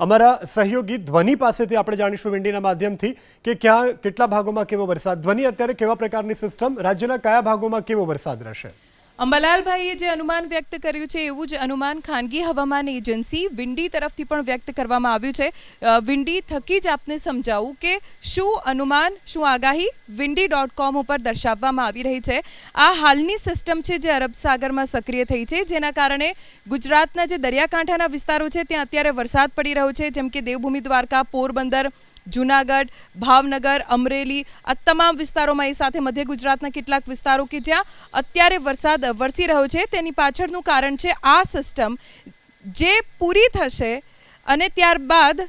અમારા સહયોગી ધ્વનિ પાસેથી આપણે જાણીશું વિંડીના માધ્યમથી કે ક્યાં, કેટલા ભાગોમાં કેવો વરસાદ, ધ્વનિ અત્યારે કેવા પ્રકારની સિસ્ટમ રાજ્યના કયા ભાગોમાં કેવો વરસાદ રહેશે? અંબાલાલભાઈએ જે અનુમાન વ્યક્ત કર્યું છે, એવું જ અનુમાન ખાનગી હવામાન એજન્સી વિંડી તરફથી પણ વ્યક્ત કરવામાં આવ્યું છે. વિંડી થકી જ આપને સમજાવું કે શું અનુમાન, શું આગાહી વિંડી ડોટ કોમ ઉપર દર્શાવવામાં આવી રહી છે. આ હાલની સિસ્ટમ છે જે અરબ સાગરમાં સક્રિય થઈ છે, જેના કારણે ગુજરાતના જે દરિયાકાંઠાના વિસ્તારો છે, ત્યાં અત્યારે વરસાદ પડી રહ્યો છે. જેમ કે દેવભૂમિ દ્વારકા, પોરબંદર જુનાગઢ, ભાવનગર, અમરેલી આ તમામ વિસ્તારોમાં એ સાથે મધ્ય ગુજરાતના કેટલાક વિસ્તારો કે જ્યાં અત્યારે વરસાદ વરસી રહ્યો છે, તેની પાછળનું કારણ છે આ સિસ્ટમ જે પૂરી થશે અને ત્યારબાદ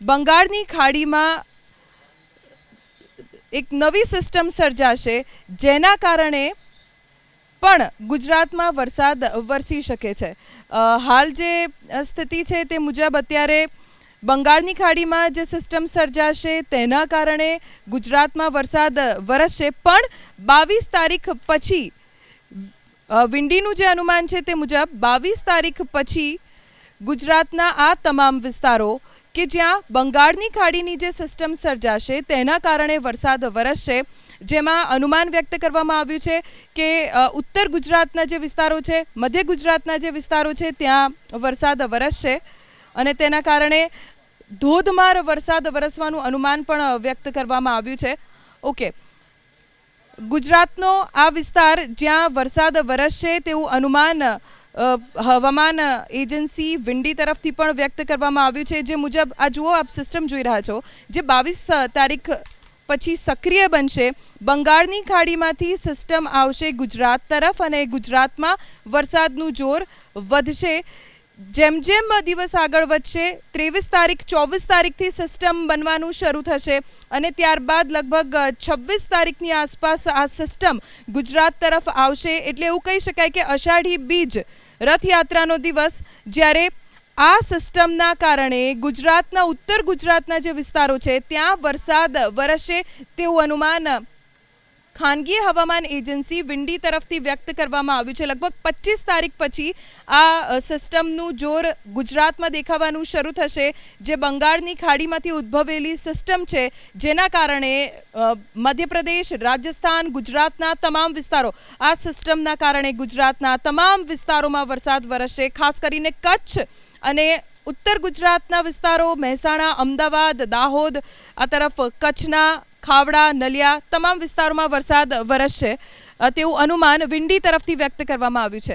બંગાળની ખાડીમાં એક નવી સિસ્ટમ સર્જાશે, જેના કારણે પણ ગુજરાતમાં વરસાદ વરસી શકે છે. હાલ જે સ્થિતિ છે તે મુજબ અત્યારે બંગાળની ખાડીમાં જે સિસ્ટમ સર્જાશે તેના કારણે ગુજરાતમાં વરસાદ વરસશે. પણ બાવીસ તારીખ પછી વિંડીનું જે અનુમાન છે તે મુજબ બાવીસ તારીખ પછી ગુજરાતના આ તમામ વિસ્તારો કે જ્યાં બંગાળની ખાડીની જે સિસ્ટમ સર્જાશે તેના કારણે વરસાદ વરસશે, જેમાં અનુમાન વ્યક્ત કરવામાં આવ્યું છે કે ઉત્તર ગુજરાતના જે વિસ્તારો છે, મધ્ય ગુજરાતના જે વિસ્તારો છે, ત્યાં વરસાદ વરસશે અને તેના કારણે ધોધમાર વરસાદ વરસવાનું અનુમાન પણ વ્યક્ત કરવામાં આવ્યું છે. ઓકે. ગુજરાતનો આ વિસ્તાર જ્યાં વરસાદ વરસશે તેવું અનુમાન હવામાન એજન્સી વિંડી તરફથી પણ વ્યક્ત કરવામાં આવ્યું છે. જે મુજબ, આ જુઓ, આપ સિસ્ટમ જોઈ રહ્યા છો. જે બાવીસ તારીખ પછી સક્રિય બનશે. બંગાળની ખાડીમાંથી સિસ્ટમ આવશે ગુજરાત તરફ અને ગુજરાતમાં વરસાદનું જોર વધશે. જેમ જેમ દિવસ આગળ વધશે, ત્રેવીસ તારીખ, ચોવીસ તારીખથી સિસ્ટમ બનવાનું શરૂ થશે અને ત્યારબાદ લગભગ છવ્વીસ તારીખની આસપાસ આ સિસ્ટમ ગુજરાત તરફ આવશે. એટલે એવું કહી શકાય કે અષાઢી બીજ રથયાત્રાનો દિવસ, જ્યારે આ સિસ્ટમના કારણે ગુજરાતના, ઉત્તર ગુજરાતના જે વિસ્તારો છે, ત્યાં વરસાદ વરસશે તેવું અનુમાન ખાનગી હવામાન એજન્સી વિંડી તરફથી વ્યક્ત કરવામાં આવ્યું છે. લગભગ પચીસ તારીખ પછી આ સિસ્ટમનું જોર ગુજરાતમાં દેખાવાનું શરૂ થશે. જે બંગાળની ખાડીમાંથી ઉદ્ભવેલી સિસ્ટમ છે, જેના કારણે મધ્યપ્રદેશ, રાજસ્થાન, ગુજરાતના તમામ વિસ્તારો, આ સિસ્ટમના કારણે ગુજરાતના તમામ વિસ્તારોમાં વરસાદ વરસશે. ખાસ કરીને કચ્છ અને ઉત્તર ગુજરાતના વિસ્તારો, મહેસાણા, અમદાવાદ, દાહોદ, આ તરફ કચ્છના ખાવડા નલિયા તમામ વિસ્તારોમાં વરસાદ વરસશે. તેવું અનુમાન વિંડી તરફથી વ્યક્ત કરવામાં આવ્યું છે.